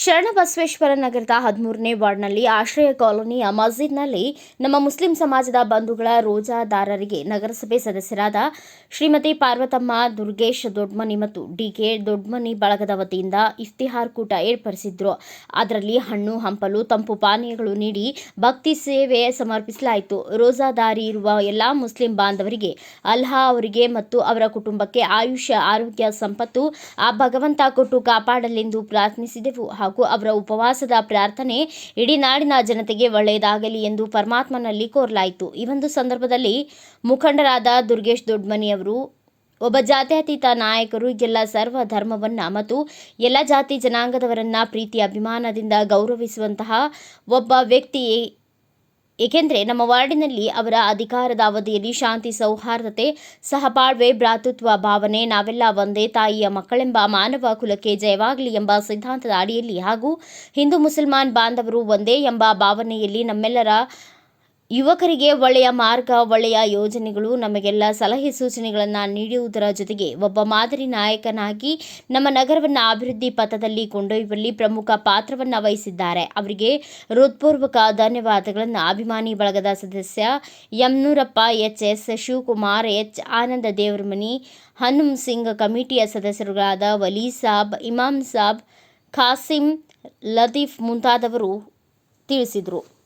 ಶರಣಬಸವೇಶ್ವರ ನಗರದ ಹದಿಮೂರನೇ ವಾರ್ಡ್ನಲ್ಲಿ ಆಶ್ರಯ ಕಾಲೋನಿಯ ಮಸ್ಜಿದ್ನಲ್ಲಿ ನಮ್ಮ ಮುಸ್ಲಿಂ ಸಮಾಜದ ಬಂಧುಗಳ ರೋಜಾದಾರರಿಗೆ ನಗರಸಭೆ ಸದಸ್ಯರಾದ ಶ್ರೀಮತಿ ಪಾರ್ವತಮ್ಮ, ದುರ್ಗೇಶ್ ದೊಡ್ಮನಿ ಮತ್ತು ಡಿಕೆ ದೊಡ್ಮನಿ ಬಳಗದ ವತಿಯಿಂದ ಇಫ್ತಿಹಾರ್ ಕೂಟ ಏರ್ಪಡಿಸಿದ್ರು. ಅದರಲ್ಲಿ ಹಣ್ಣು, ಹಂಪಲು, ತಂಪು ಪಾನೀಯಗಳು ನೀಡಿ ಭಕ್ತಿ ಸೇವೆ ಸಮರ್ಪಿಸಲಾಯಿತು. ರೋಜಾದಾರಿ ಇರುವ ಎಲ್ಲಾ ಮುಸ್ಲಿಂ ಬಾಂಧವರಿಗೆ ಅಲ್ಹಾ ಅವರಿಗೆ ಮತ್ತು ಅವರ ಕುಟುಂಬಕ್ಕೆ ಆಯುಷ್ಯ, ಆರೋಗ್ಯ, ಸಂಪತ್ತು, ಆ ಭಗವಂತ ಕೊಟ್ಟು ಕಾಪಾಡಲೆಂದು ಪ್ರಾರ್ಥಿಸಿದೆವು ಅವರ ಉಪವಾಸದ ಪ್ರಾರ್ಥನೆ ಇಡೀ ನಾಡಿನ ಜನತೆಗೆ ಒಳ್ಳೆಯದಾಗಲಿ ಎಂದು ಪರಮಾತ್ಮನಲ್ಲಿ ಕೋರಲಾಯಿತು. ಈ ಒಂದು ಸಂದರ್ಭದಲ್ಲಿ ಮುಖಂಡರಾದ ದುರ್ಗೇಶ್ ದೊಡ್ಮನಿ ಅವರು, ಒಬ್ಬ ಜಾತ್ಯತೀತ ನಾಯಕರು, ಎಲ್ಲ ಸರ್ವ ಧರ್ಮವನ್ನ ಮತ್ತು ಎಲ್ಲ ಜಾತಿ ಜನಾಂಗದವರನ್ನ ಪ್ರೀತಿ, ಅಭಿಮಾನದಿಂದ ಗೌರವಿಸುವಂತಹ ಒಬ್ಬ ವ್ಯಕ್ತಿ ಏಕೆಂದರೆ ನಮ್ಮ ವಾರ್ಡಿನಲ್ಲಿ ಅವರ ಅಧಿಕಾರದ ಅವಧಿಯಲ್ಲಿ ಶಾಂತಿ, ಸೌಹಾರ್ದತೆ, ಸಹಬಾಳ್ವೆ, ಭ್ರಾತೃತ್ವ, ಭಾವನೆ, ನಾವೆಲ್ಲ ಒಂದೇ ತಾಯಿಯ ಮಕ್ಕಳೆಂಬ ಮಾನವ ಕುಲಕ್ಕೆ ಜಯವಾಗಲಿ ಎಂಬ ಸಿದ್ಧಾಂತದ ಅಡಿಯಲ್ಲಿ ಹಾಗೂ ಹಿಂದೂ ಮುಸಲ್ಮಾನ್ ಬಾಂಧವರು ಒಂದೇ ಎಂಬ ಭಾವನೆಯಲ್ಲಿ ನಮ್ಮೆಲ್ಲರ ಯುವಕರಿಗೆ ಒಳ್ಳೆಯ ಮಾರ್ಗ, ಒಳ್ಳೆಯ ಯೋಜನೆಗಳು ನಮಗೆಲ್ಲ ಸಲಹೆ ಸೂಚನೆಗಳನ್ನು ನೀಡುವುದರ ಜೊತೆಗೆ ಒಬ್ಬ ಮಾದರಿ ನಾಯಕನಾಗಿ ನಮ್ಮ ನಗರವನ್ನು ಅಭಿವೃದ್ಧಿ ಪಥದಲ್ಲಿ ಕೊಂಡೊಯ್ಯುವಲ್ಲಿ ಪ್ರಮುಖ ಪಾತ್ರವನ್ನು ವಹಿಸಿದ್ದಾರೆ. ಅವರಿಗೆ ಹೃತ್ಪೂರ್ವಕ ಧನ್ಯವಾದಗಳನ್ನು. ಅಭಿಮಾನಿ ಬಳಗದ ಸದಸ್ಯ Yamnoorappa H S Shivakumar, H Ananda Devaramani Hanum Singh ಕಮಿಟಿಯ ಸದಸ್ಯರುಗಳಾದ ವಲಿ ಸಾಬ್, ಇಮಾಮ್ ಸಾಬ್, ಖಾಸಿಂ ಲತೀಫ್ ಮುಂತಾದವರು ತಿಳಿಸಿದರು.